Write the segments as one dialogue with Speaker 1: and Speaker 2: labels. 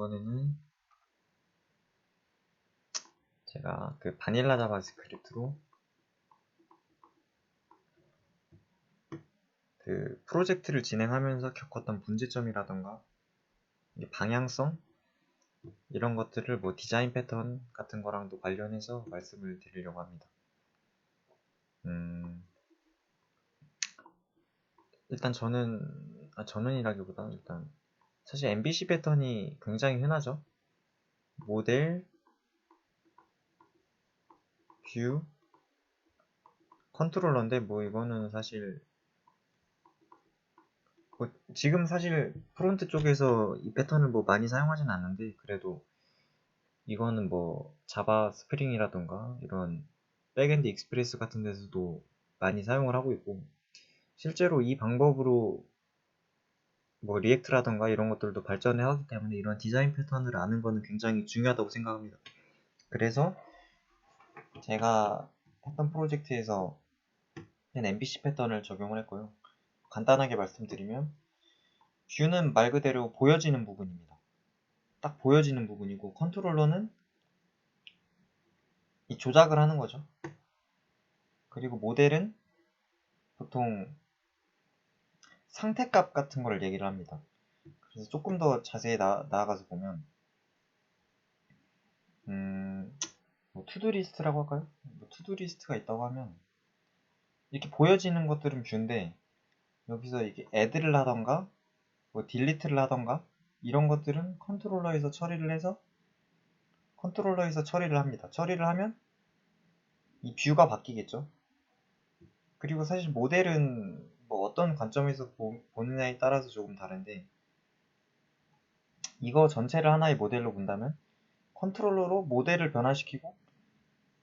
Speaker 1: 이번에는 제가 그 바닐라 자바스크립트로 그 프로젝트를 진행하면서 겪었던 문제점이라던가 방향성 이런 것들을 뭐 디자인 패턴 같은 거랑도 관련해서 말씀을 드리려고 합니다. 음, 일단 저는 아, 저는이라기보다 일단 사실 MBC 패턴이 굉장히 흔하죠. 모델, 뷰, 컨트롤러인데 뭐 이거는 사실 뭐 지금 사실 프론트 쪽에서 이 패턴을 뭐 많이 사용하진 않는데 그래도 이거는 뭐 자바 스프링이라던가 이런 백엔드 익스프레스 같은 데서도 많이 사용을 하고 있고 실제로 이 방법으로 뭐 리액트라던가 이런 것들도 발전해 하기 때문에 이런 디자인 패턴을 아는 거는 굉장히 중요하다고 생각합니다. 그래서 제가 했던 프로젝트에서 MBC 패턴을 적용을 했고요. 간단하게 말씀드리면 뷰는 말 그대로 보여지는 부분입니다. 딱 보여지는 부분이고 컨트롤러는 이 조작을 하는 거죠. 그리고 모델은 보통 상태값 같은 걸 얘기를 합니다. 그래서 조금 더 자세히 나, 나아가서 보면 음, 뭐 투두리스트라고 할까요? 뭐 투두리스트가 있다고 하면 이렇게 보여지는 것들은 뷰인데 여기서 이게 애드를 하던가 뭐 딜리트를 하던가 이런 것들은 컨트롤러에서 처리를 해서 컨트롤러에서 처리를 합니다. 처리를 하면 이 뷰가 바뀌겠죠. 그리고 사실 모델은 뭐 어떤 관점에서 보, 느냐에 따라서 조금 다른데 이거 전체를 하나의 모델로 본다면 컨트롤러로 모델을 변화시키고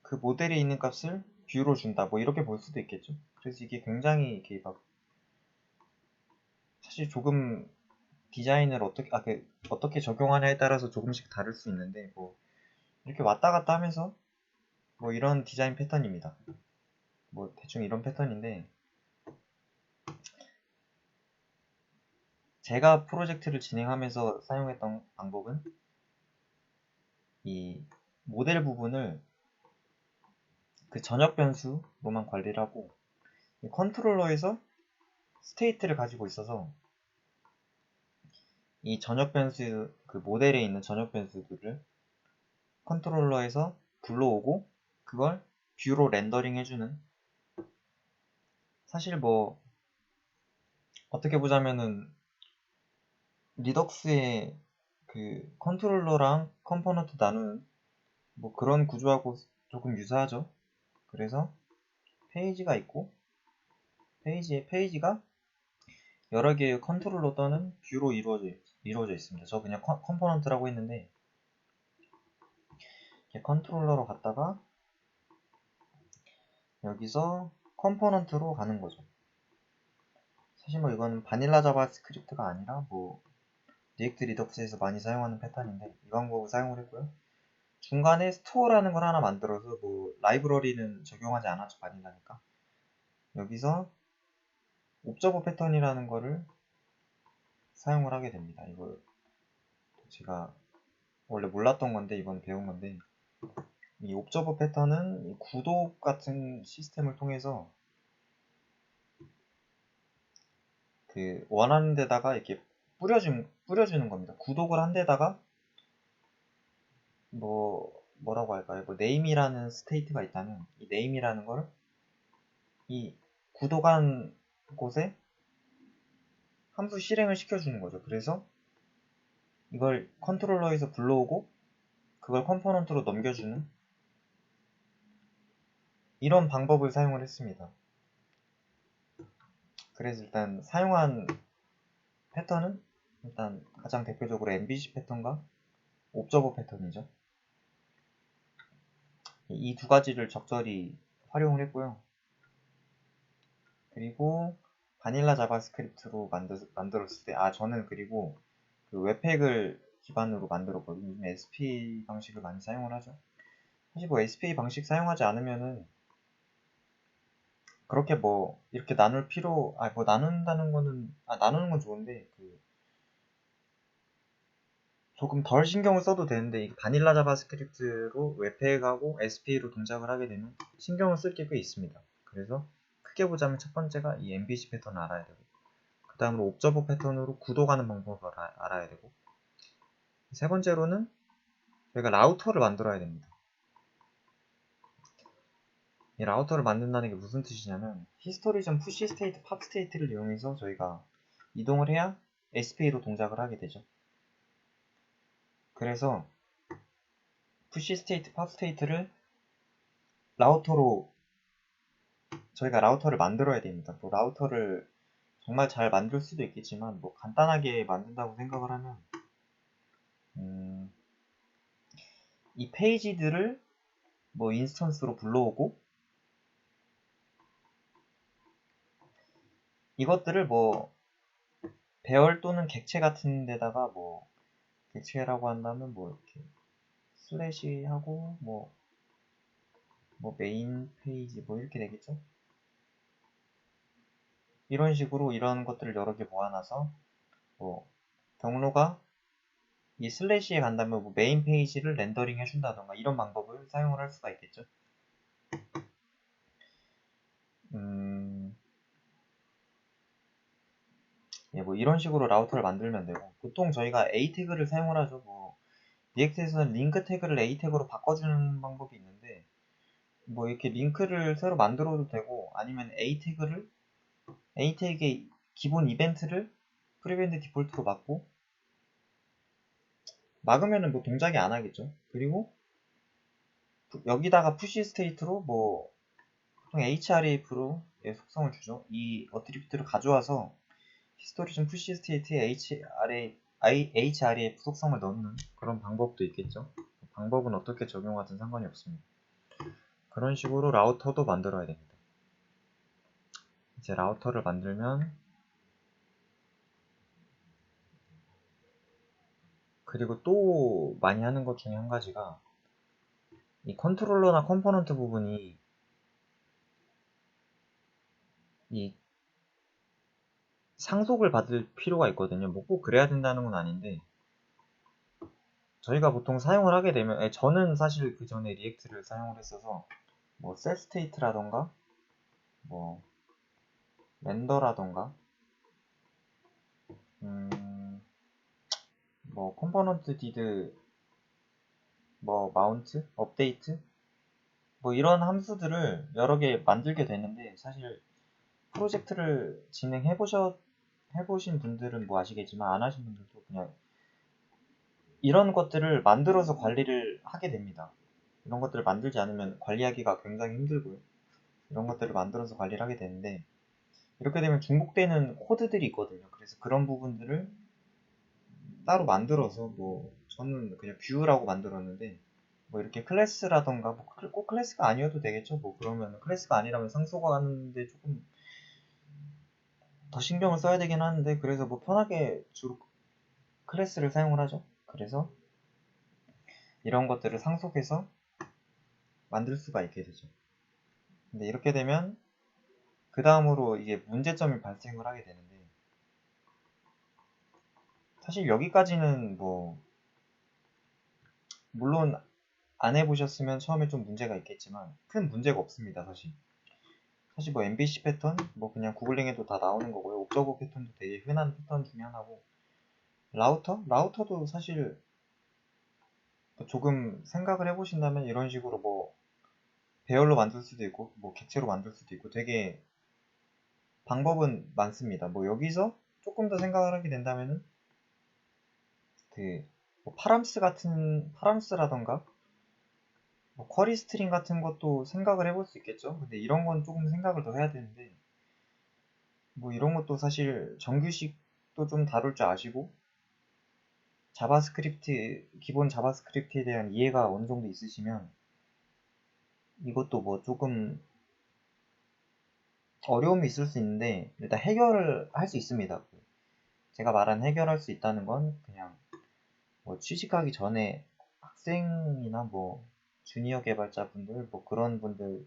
Speaker 1: 그 모델에 있는 값을 뷰로 준다. 뭐 이렇게 볼 수도 있겠죠. 그래서 이게 굉장히 이렇게 막 사실 조금 디자인을 어떻게 아, 그, 어떻게 적용하냐에 따라서 조금씩 다를 수 있는데 뭐 이렇게 왔다 갔다 하면서 뭐 이런 디자인 패턴입니다. 뭐 대충 이런 패턴인데 제가 프로젝트를 진행하면서 사용했던 방법은 이 모델 부분을 그 전역 변수로만 관리를 하고 컨트롤러에서 스테이트를 가지고 있어서 이 전역 변수 그 모델에 있는 전역 변수들을 컨트롤러에서 불러오고 그걸 뷰로 렌더링 해주는 사실 뭐 어떻게 보자면은 리덕스의 그 컨트롤러랑 컴포넌트 나누는 뭐 그런 구조하고 조금 유사하죠. 그래서 페이지가 있고 페이지에 페이지가 여러 개의 컨트롤러 또는 뷰로 이루어져, 이루어져 있습니다. 저 그냥 컨, 컴포넌트라고 했는데 컨트롤러로 갔다가 여기서 컴포넌트로 가는 거죠. 사실 뭐 이거는 바닐라 자바스크립트가 아니라 뭐 리액트 리덕스에서 많이 사용하는 패턴인데 이 방법을 사용을 했고요. 중간에 스토어라는 걸 하나 만들어서 뭐 라이브러리는 적용하지 않았죠 바닐라니까 여기서 옵저버 패턴이라는 거를 사용을 하게 됩니다. 이걸 제가 원래 몰랐던 건데 이번 배운 건데 이 옵저버 패턴은 구독 같은 시스템을 통해서 그 원하는 데다가 이렇게 뿌려준, 뿌려주는 겁니다. 구독을 한 데다가 뭐 뭐라고 할까요? 뭐 네임이라는 스테이트가 있다면 이 네임이라는 걸 이 구독한 곳에 함수 실행을 시켜주는 거죠. 그래서 이걸 컨트롤러에서 불러오고 그걸 컴포넌트로 넘겨주는 이런 방법을 사용을 했습니다. 그래서 일단 사용한 패턴은 일단 가장 대표적으로 MBC 패턴과 옵저버 패턴이죠. 이 두 가지를 적절히 활용을 했고요. 그리고 바닐라 자바스크립트로 만들, 만들었을 때, 아, 저는 그리고 그 웹팩을 기반으로 만들었거든요. SP 방식을 많이 사용을 하죠. 사실 뭐 SPA 방식 사용하지 않으면은 그렇게 뭐 이렇게 나눌 필요, 아, 뭐 나눈다는 거는, 아, 나누는 건 좋은데, 그 조금 덜 신경을 써도 되는데 이 바닐라 자바스크립트로 웹팩하고 SPA로 동작을 하게 되면 신경을 쓸 게 꽤 있습니다. 그래서 크게 보자면 첫 번째가 이 MVC 패턴을 알아야 되고 그 다음으로 옵저버 패턴으로 구도가는 방법을 알아, 알아야 되고 세 번째로는 저희가 라우터를 만들어야 됩니다. 이 라우터를 만든다는 게 무슨 뜻이냐면 히스토리 전 푸시 스테이트 팝 스테이트를 이용해서 저희가 이동을 해야 SPA로 동작을 하게 되죠. 그래서 푸시 스테이트 팝 스테이트를 라우터로 저희가 라우터를 만들어야 됩니다. 뭐 라우터를 정말 잘 만들 수도 있겠지만 뭐 간단하게 만든다고 생각을 하면 음, 이 페이지들을 뭐 인스턴스로 불러오고 이것들을 뭐 배열 또는 객체 같은 데다가 뭐 객체라고 한다면 뭐 이렇게 슬래시 하고 뭐, 뭐 메인 페이지 뭐 이렇게 되겠죠? 이런 식으로 이런 것들을 여러 개 모아놔서 뭐 경로가 이 슬래시에 간다면 뭐 메인 페이지를 렌더링 해준다던가 이런 방법을 사용을 할 수가 있겠죠. 음, 예, 뭐 이런 식으로 라우터를 만들면 되고 보통 저희가 A 태그를 사용을 하죠. 뭐 리액트에서는 링크 태그를 A 태그로 바꿔주는 방법이 있는데 뭐 이렇게 링크를 새로 만들어도 되고 아니면 A 태그를 A 태그의 기본 이벤트를 프리밴드 디폴트로 막고 막으면은 뭐 동작이 안 하겠죠. 그리고 여기다가 푸시 스테이트로 뭐 보통 href로 속성을 주죠. 이 어트리뷰트를 가져와서 히스토리즘 푸시 스테이트에 HRA, HREF 속성을 넣는 그런 방법도 있겠죠. 방법은 어떻게 적용하든 상관이 없습니다. 그런 식으로 라우터도 만들어야 됩니다. 이제 라우터를 만들면 그리고 또 많이 하는 것 중에 한 가지가 이 컨트롤러나 컴포넌트 부분이 이 상속을 받을 필요가 있거든요. 뭐 꼭 그래야 된다는 건 아닌데 저희가 보통 사용을 하게 되면 예, 저는 사실 그 전에 리액트를 사용을 했어서 뭐 셀스테이트라던가 뭐 렌더라던가 음, 뭐 컴포넌트 디드 뭐 마운트 업데이트 뭐 이런 함수들을 여러 개 만들게 되는데 사실 프로젝트를 진행해 보셨 해보신 분들은 뭐 아시겠지만 안 하신 분들도 그냥 이런 것들을 만들어서 관리를 하게 됩니다. 이런 것들을 만들지 않으면 관리하기가 굉장히 힘들고요. 이런 것들을 만들어서 관리를 하게 되는데 이렇게 되면 중복되는 코드들이 있거든요. 그래서 그런 부분들을 따로 만들어서 뭐 저는 그냥 뷰라고 만들었는데 뭐 이렇게 클래스라던가 뭐 꼭 클래스가 아니어도 되겠죠. 뭐 그러면 클래스가 아니라면 상속하는데 조금 더 신경을 써야 되긴 하는데 그래서 뭐 편하게 주로 클래스를 사용을 하죠. 그래서 이런 것들을 상속해서 만들 수가 있게 되죠. 근데 이렇게 되면 그 다음으로 이게 문제점이 발생을 하게 되는데 사실 여기까지는 뭐 물론 안 해보셨으면 처음에 좀 문제가 있겠지만 큰 문제가 없습니다 사실 사실 뭐 MBC 패턴 뭐 그냥 구글링해도 다 나오는 거고요. 옵저버 패턴도 되게 흔한 패턴 중에 하나고 라우터? 라우터도 사실 조금 생각을 해보신다면 이런 식으로 뭐 배열로 만들 수도 있고 뭐 객체로 만들 수도 있고 되게 방법은 많습니다. 뭐 여기서 조금 더 생각을 하게 된다면은 그 뭐 파람스 같은 파람스라던가 뭐 쿼리 스트링 같은 것도 생각을 해볼 수 있겠죠. 근데 이런 건 조금 생각을 더 해야 되는데 뭐 이런 것도 사실 정규식도 좀 다룰 줄 아시고 자바스크립트 기본 자바스크립트에 대한 이해가 어느 정도 있으시면 이것도 뭐 조금 어려움이 있을 수 있는데 일단 해결을 할 수 있습니다. 제가 말한 해결할 수 있다는 건 그냥 뭐 취직하기 전에 학생이나 뭐 주니어 개발자분들 뭐 그런 분들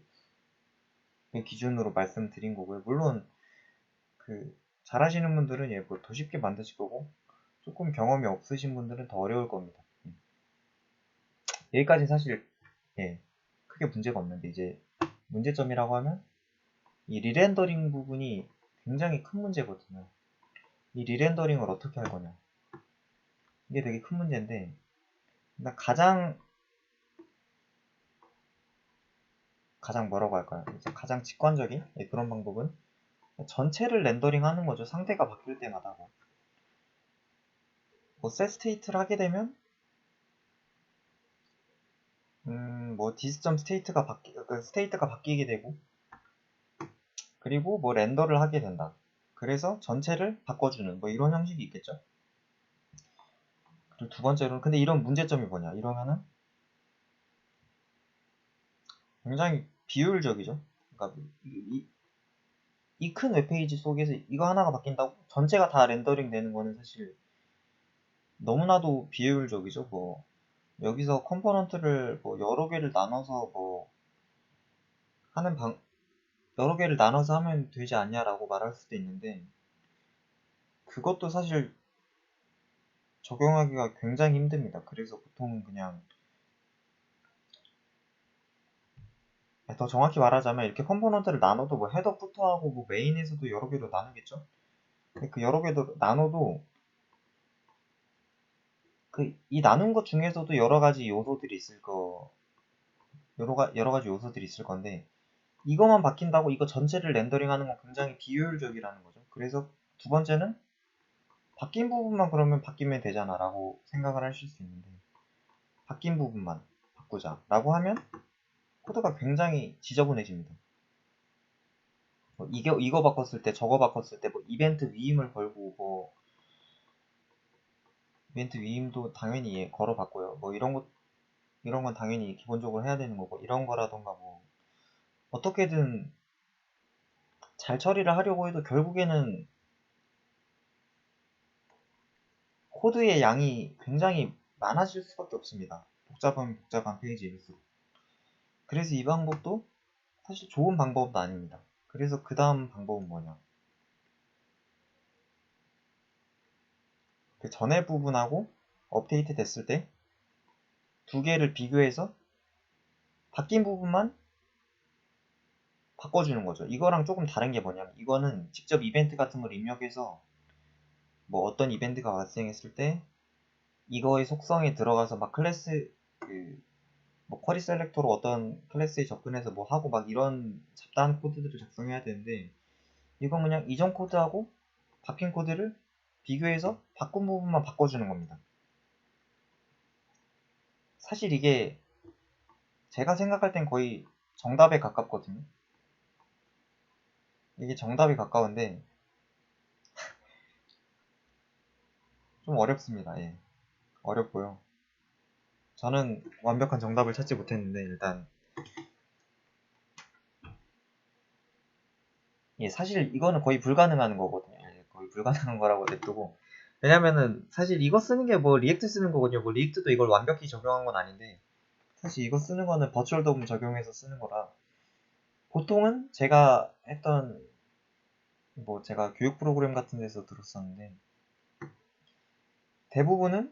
Speaker 1: 기준으로 말씀드린 거고요. 물론 그 잘하시는 분들은 예, 뭐더 쉽게 만드실 거고 조금 경험이 없으신 분들은 더 어려울 겁니다. 음. 여기까지 사실 예, 크게 문제가 없는데 이제 문제점이라고 하면 이 리렌더링 부분이 굉장히 큰 문제거든요. 이 리렌더링을 어떻게 할 거냐. 이게 되게 큰 문제인데 가장 가장 뭐라고 할까요? 이제 가장 직관적인 예, 그런 방법은 전체를 렌더링 하는 거죠. 상태가 바뀔 때마다. 뭐, 셋 스테이트를 하게 되면, 음, 뭐, 스테이트가 바뀌, 그 스테이트가 바뀌게 되고, 그리고 뭐, 렌더를 하게 된다. 그래서 전체를 바꿔주는, 뭐, 이런 형식이 있겠죠. 그리고 두 번째로는, 근데 이런 문제점이 뭐냐. 이러면은, 굉장히 비효율적이죠. 그러니까 이, 이큰 웹페이지 속에서 이거 하나가 바뀐다고 전체가 다 렌더링 되는 거는 사실 너무나도 비효율적이죠. 뭐 여기서 컴포넌트를 뭐 여러 개를 나눠서 뭐 하는 방 여러 개를 나눠서 하면 되지 않냐라고 말할 수도 있는데 그것도 사실 적용하기가 굉장히 힘듭니다. 그래서 보통은 그냥 더 정확히 말하자면 이렇게 컴포넌트를 나눠도 뭐 헤더 부터 하고 뭐 메인에서도 여러 개로 나누겠죠. 그 여러 개도 나눠도 그 이 나눈 것 중에서도 여러 가지 요소들이 있을 거 여러, 가, 여러 가지 요소들이 있을 건데 이것만 바뀐다고 이거 전체를 렌더링하는 건 굉장히 비효율적이라는 거죠. 그래서 두 번째는 바뀐 부분만 그러면 바뀌면 되잖아 라고 생각을 하실 수 있는데 바뀐 부분만 바꾸자 라고 하면 코드가 굉장히 지저분해집니다. 뭐 이게, 이거 바꿨을 때 저거 바꿨을 때 뭐 이벤트 위임을 걸고 뭐 이벤트 위임도 당연히 걸어봤고요. 뭐 이런 것 이런 건 당연히 기본적으로 해야 되는 거고 이런 거라던가 뭐 어떻게든 잘 처리를 하려고 해도 결국에는 코드의 양이 굉장히 많아질 수밖에 없습니다. 복잡한 복잡한 페이지일수록. 그래서 이 방법도 사실 좋은 방법도 아닙니다. 그래서 그 다음 방법은 뭐냐? 그 전에 부분하고 업데이트 됐을 때 두 개를 비교해서 바뀐 부분만 바꿔주는 거죠. 이거랑 조금 다른 게 뭐냐면 이거는 직접 이벤트 같은 걸 입력해서 뭐 어떤 이벤트가 발생했을 때 이거의 속성에 들어가서 막 클래스 그 뭐 쿼리 셀렉터로 어떤 클래스에 접근해서 뭐 하고 막 이런 잡다한 코드들을 작성해야 되는데 이건 그냥 이전 코드하고 바뀐 코드를 비교해서 바꾼 부분만 바꿔주는 겁니다. 사실 이게 제가 생각할 땐 거의 정답에 가깝거든요. 이게 정답이 가까운데 좀 어렵습니다. 예. 어렵고요. 저는 완벽한 정답을 찾지 못했는데 일단 예, 사실 이거는 거의 불가능한 거거든요. 예, 거의 불가능한 거라고 냅두고 왜냐면은 사실 이거 쓰는 게 뭐 리액트 쓰는 거거든요. 뭐 리액트도 이걸 완벽히 적용한 건 아닌데 사실 이거 쓰는 거는 버추얼 도움 적용해서 쓰는 거라 보통은 제가 했던 뭐 제가 교육 프로그램 같은 데서 들었었는데 대부분은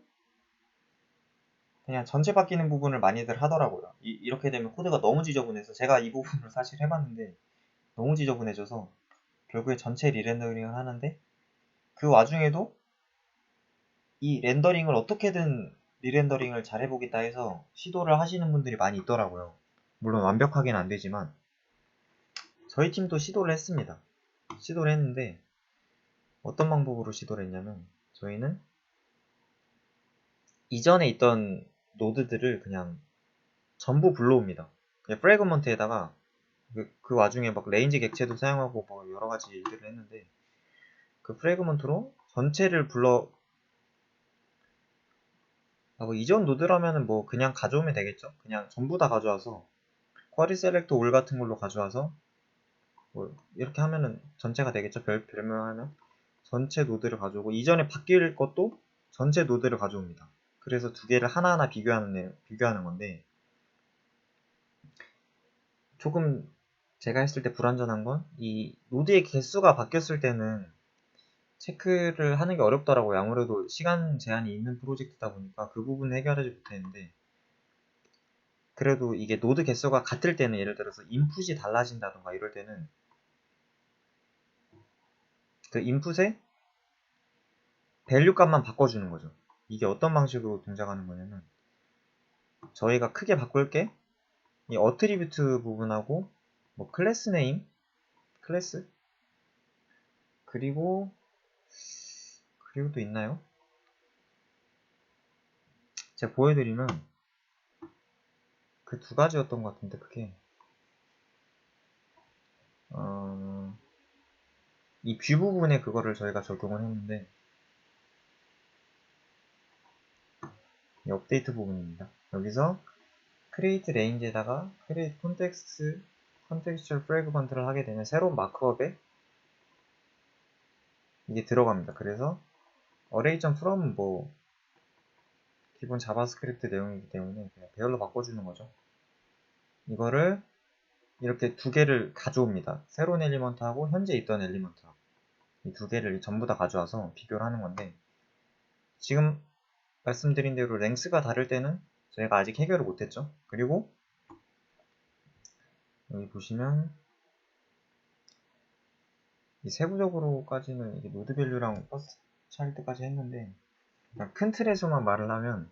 Speaker 1: 그냥 전체 바뀌는 부분을 많이들 하더라고요. 이, 렇게 되면 코드가 너무 지저분해서 제가 이 부분을 사실 해봤는데 너무 지저분해져서 결국에 전체 리렌더링을 하는데 그 와중에도 이 렌더링을 어떻게든 리렌더링을 잘 해보겠다 해서 시도를 하시는 분들이 많이 있더라고요. 물론 완벽하게는 안 되지만 저희 팀도 시도를 했습니다. 시도를 했는데 어떤 방법으로 시도를 했냐면 저희는 이전에 있던 노드들을 그냥 전부 불러옵니다. 프레그먼트에다가 그, 그, 와중에 막 레인지 객체도 사용하고 뭐 여러 가지 일들을 했는데 그 프레그먼트로 전체를 불러 아, 뭐 이전 노드라면은 뭐 그냥 가져오면 되겠죠. 그냥 전부 다 가져와서 쿼리 셀렉터 올 같은 걸로 가져와서 뭐 이렇게 하면은 전체가 되겠죠. 별, 별명 하면 전체 노드를 가져오고 이전에 바뀔 것도 전체 노드를 가져옵니다. 그래서 두 개를 하나하나 비교하는, 비교하는 건데, 조금 제가 했을 때 불완전한 건, 이 노드의 개수가 바뀌었을 때는, 체크를 하는 게 어렵더라고요. 아무래도 시간 제한이 있는 프로젝트다 보니까 그 부분 해결하지 못했는데 그래도 이게 노드 개수가 같을 때는 예를 들어서 인풋이 달라진다던가 이럴 때는 그 인풋에 밸류 값만 바꿔주는 거죠. 이게 어떤 방식으로 동작하는 거냐면 저희가 크게 바꿀 게. 이 어트리뷰트 부분하고 뭐 클래스 네임, 클래스? 그리고 그리고 또 있나요? 제가 보여드리면 그 두 가지였던 것 같은데 그게. 어, 이 뷰 부분에 그거를 저희가 적용을 했는데 이 업데이트 부분입니다. 여기서 create range에다가 create context contextual fragment를 하게 되면 새로운 마크업에 이게 들어갑니다. 그래서 array.from 뭐 기본 자바스크립트 내용이기 때문에 그냥 배열로 바꿔주는 거죠. 이거를 이렇게 두 개를 가져옵니다. 새로운 엘리먼트하고 현재 있던 엘리먼트하고 이 두 개를 전부 다 가져와서 비교를 하는 건데 지금 말씀드린 대로 랭스가 다를 때는 저희가 아직 해결을 못했죠. 그리고 여기 보시면 이 세부적으로까지는 이게 노드 밸류랑 버스 차일 때까지 했는데 큰 틀에서만 말을 하면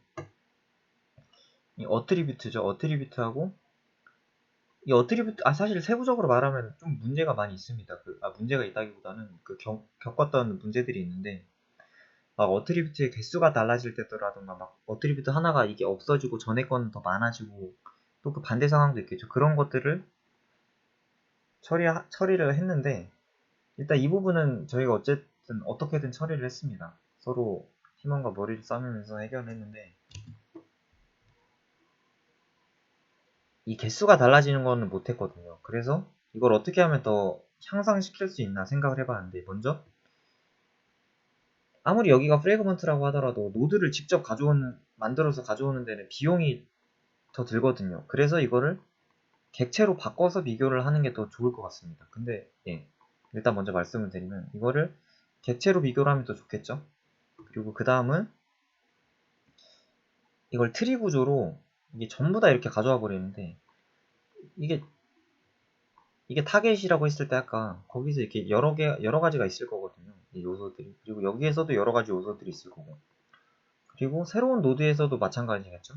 Speaker 1: 이 어트리뷰트죠. 어트리뷰트하고 이 어트리뷰트 아 사실 세부적으로 말하면 좀 문제가 많이 있습니다. 그, 아 문제가 있다기보다는 그 겪, 겪었던 문제들이 있는데 막 어트리뷰트의 개수가 달라질 때더라든가 막 어트리뷰트 하나가 이게 없어지고 전에 거는 더 많아지고 또 그 반대 상황도 있겠죠. 그런 것들을 처리 처리를 했는데 일단 이 부분은 저희가 어쨌든 어떻게든 처리를 했습니다. 서로 팀원과 머리를 싸매면서 해결을 했는데 이 개수가 달라지는 거는 못했거든요. 그래서 이걸 어떻게 하면 더 향상시킬 수 있나 생각을 해봤는데 먼저 아무리 여기가 프레그먼트라고 하더라도 노드를 직접 가져오는 만들어서 가져오는 데는 비용이 더 들거든요. 그래서 이거를 객체로 바꿔서 비교를 하는 게 더 좋을 것 같습니다. 근데 예, 일단 먼저 말씀을 드리면 이거를 객체로 비교를 하면 더 좋겠죠. 그리고 그 다음은 이걸 트리 구조로 이게 전부 다 이렇게 가져와 버리는데 이게 이게 타겟이라고 했을 때 아까 거기서 이렇게 여러 개 여러 가지가 있을 거거든요. 이 요소들이 그리고 여기에서도 여러 가지 요소들이 있을 거고 그리고 새로운 노드에서도 마찬가지겠죠.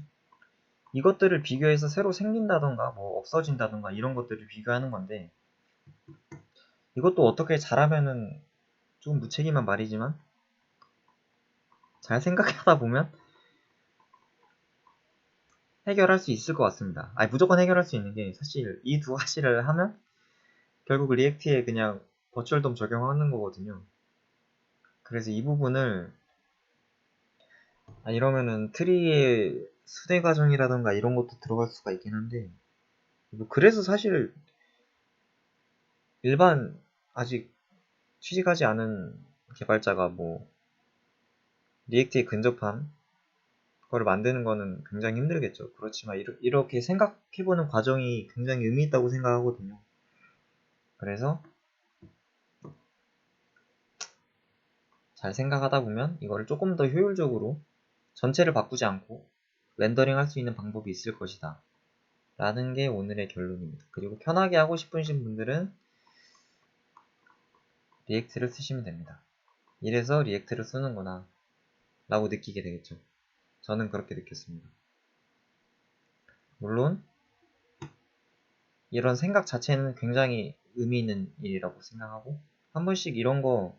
Speaker 1: 이것들을 비교해서 새로 생긴다던가 뭐 없어진다던가 이런 것들을 비교하는 건데 이것도 어떻게 잘하면은 좀 무책임한 말이지만 잘 생각하다 보면 해결할 수 있을 것 같습니다. 아니 무조건 해결할 수 있는 게 사실 이 두 가지를 하면 결국 리액트에 그냥 버추얼 돔 적용하는 거거든요. 그래서 이 부분을 아 이러면은 트리의 수대 과정이라던가 이런 것도 들어갈 수가 있긴 한데 뭐 그래서 사실 일반 아직 취직하지 않은 개발자가 뭐 리액트에 근접한 그걸 만드는 거는 굉장히 힘들겠죠. 그렇지만 이렇게 생각해보는 과정이 굉장히 의미 있다고 생각하거든요. 그래서 잘 생각하다 보면 이거를 조금 더 효율적으로 전체를 바꾸지 않고 렌더링 할 수 있는 방법이 있을 것이다. 라는 게 오늘의 결론입니다. 그리고 편하게 하고 싶으신 분들은 리액트를 쓰시면 됩니다. 이래서 리액트를 쓰는구나 라고 느끼게 되겠죠. 저는 그렇게 느꼈습니다. 물론 이런 생각 자체는 굉장히 의미 있는 일이라고 생각하고 한 번씩 이런 거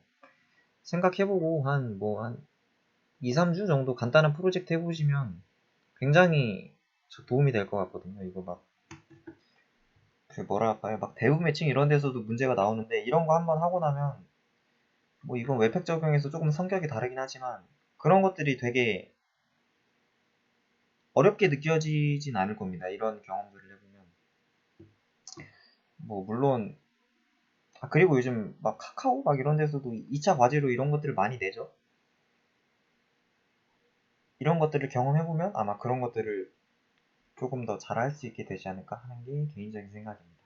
Speaker 1: 생각해보고 한 뭐한 뭐 2, 3주 정도 간단한 프로젝트 해보시면 굉장히 도움이 될 것 같거든요. 이거 막, 그 뭐랄까요. 막 대부 매칭 이런 데서도 문제가 나오는데 이런 거 한번 하고 나면 뭐 이건 웹팩 적용에서 조금 성격이 다르긴 하지만 그런 것들이 되게 어렵게 느껴지진 않을 겁니다. 이런 경험들을 해보면. 뭐 물론 아, 그리고 요즘 막 카카오 막 이런 데서도 2차 과제로 이런 것들을 많이 내죠. 이런 것들을 경험해보면 아마 그런 것들을 조금 더 잘할 수 있게 되지 않을까 하는 게 개인적인 생각입니다.